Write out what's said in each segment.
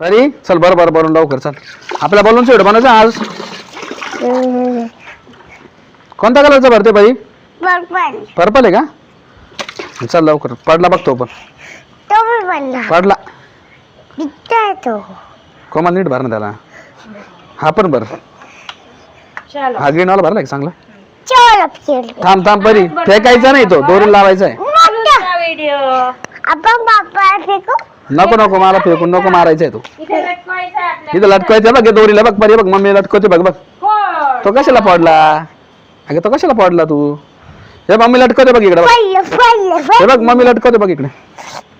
तरी? चल बरं बरं बरं लवकर चल. आपल्या बलून शेड बनायचं आज. कोणत्या कलरचं भरते बाई? पर्पल पर्पल आहे का? चल लवकर. पडला बघतो पण. तो पण बनला पडला. तो. कोमल नीट भर ना त्याला. हा पण भर. चलो. हा ग्रीन वाला भरला का चांगला? चल खेळ. थांब थांब परी. फेकायचा नाही तो. दोरी लावायचा आहे. व्हिडिओ आपण बाप्पा फेकू? नको नको मला फेकून नको मारायचा आहे तो. इथे लटकवायचं इथं बघ हे दोरीला बघ परी बघ मम्मी लटकवते बघ बघ. तो कशाला पडला अगं तो कशाला पडला तू? हे मम्मी लटकवते बघ इकडे बघ. पडलं पडलं हे बघ मम्मी लटकवते बघ इकडे.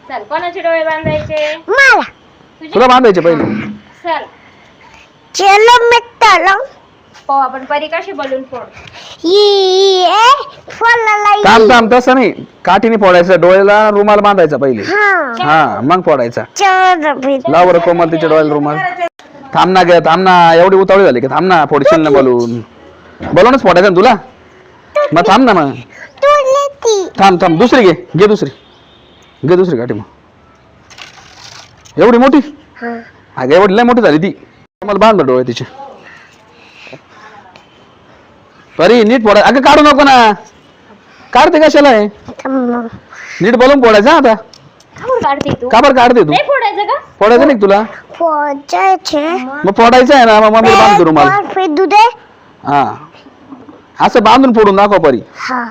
चल कोणाचे डोळे बांधायचे? मला. तुझे? तुला बांधायचे पहिले. चल. चलो मित्रांनो आपण. परी कशी बलून फोड? फळाला थांब थांब तसं नाही. काठीने फोडायचं डोळ्याला रुमाल बांधायचा पहिले. हा. हा मग फोडायचा. लाव बरं कोमल तिच्या डोळ्याला रुमाल. थांब ना गे थांब ना. एवढी उतावळी झाली की थांब ना फोडशील ना बलून. बलूनच फोडायचं ना तुला? मग थांब ना मग. तू. लेती थांब थांब दुसरी घे. घे दुसरी. घे दुसरी काठी मग. एवढी मोठी? हा. अगं एवढी लय मोठी झाली ती. मला बांधलं डोळे तिचे. परी नीट फोडा अगं काढू नको ना. काढते कशाला आहे. नीट बोलून फोडायचं हा आता. काढून काढते तू. का बरं काढते तू? नाही फोडायचं का? फोडायचं नाही का तुला. पोचायचे मग फोडायचं आहे ना मग मम्मी बांधतो रुमाल हा. असं बांधून फोडून दाखव परी. हा.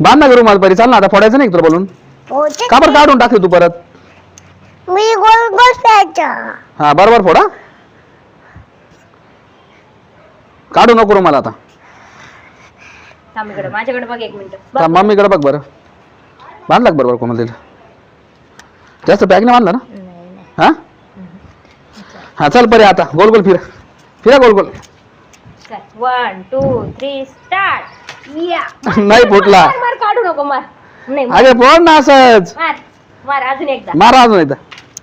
बांध ना रुमाल परी चाल ना आता फोडायचं नाही का तुला बोलून? पोचे का बरं काढून टाकते तू परत? मी गोल गोल प्यायचा. हा बरोबर फोडा. काढू नको रुमाल आता. थांब इकडे माझ्याकडे बघ एक मिनिट. त्या मम्मीकडे बघ बरं. बांधला का बरोबर कोमल तिला जास्त बॅग नाही बांधला ना? हा? हा चल परी आता. गोल गोल फिरा. फिरा गोल गोल. वन टू थ्री स्टार्ट या. नाही फुटला. मार मार काढू नको मार. नाही मार. अरे फोड ना असंच. मार मार अजून एकदा. मारा अजून एकदा.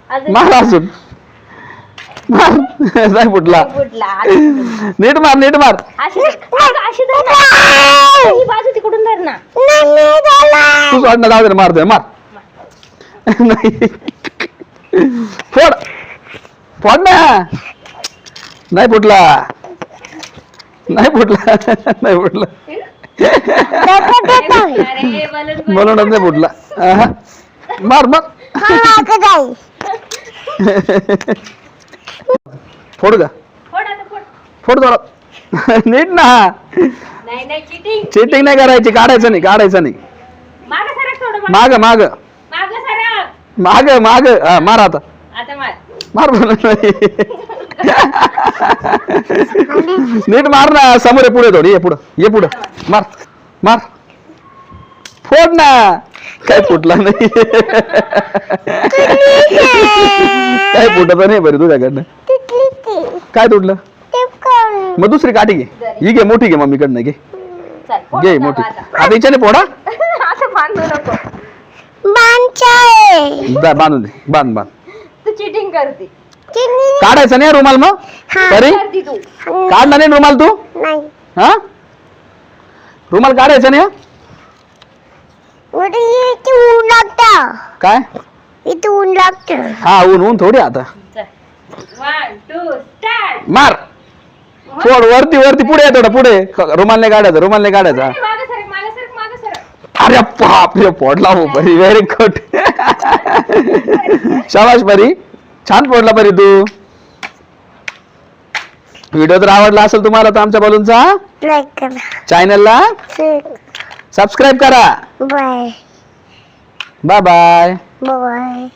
अजून मार अजून. मार. नाही फुटला. नीट मार नीट मार. अशी अगं, अशी धर ना. ही बाजू तिकडून धर ना. नाही झाला तू सोडणं जाऊ दे ना, मार दे मार. नाही. फोड. फोड ना. नाही फुटला. नाही फुटला. नाही फुटला. अरे बोलून नाही फुटला. आहा. मार मार. हा फोड का? फोड आता फोड. फोड थोडा नीट ना. नाही नाही चिटिंग चेटिंग नाही करायची काढायचं नाही काढायचं नाही. माग सरक थोडं माग. माग माग. सरक. माग माग. हा, मार आता. आता मार. मार बोल नीट मार ना समोर ये पुढे थोडी ये पुढं ये पुढं. मार मार. फोड ना. काय फुटला नाही. काय फुटत नाही बरे तुझ्याकडनं. काय करून मग दुसरी काठी घे. ही घे मोठी घे मम्मीकडनं घे. चल घे आता मोठी. आता. आता हिच्याने फोडा. असं बांधू नको. बांचाय जा, बांधून दे. बांध बांध. तू चिटिंग करते. काढायचं नाही हा रुमाल मग? हा. तरी? करते तू? काढला नाही रुमाल तू? नाही. हा? रुमाल काढायचा नाही हा? उडी इथे ऊन लागतं. काय? इथे ऊन लागतं. हा ऊन ऊन थोडी आता. चल. वन टू स्टार्ट मार. फोड वरती वरती पुढे थोडं पुढे. रुमाल नाही काढायचा रुमाल नाही काढायचा माग सरक माग सरक माग सरक अरे बाप रे फोडला हो परी व्हेरी गुड शाबाश परी. छान फोडला परी तू. व्हिडिओ जर आवडला असेल तुम्हाला तर आमच्या बलूनचा लाईक करा. चॅनलला सबस्क्राईब करा. Bye bye bye bye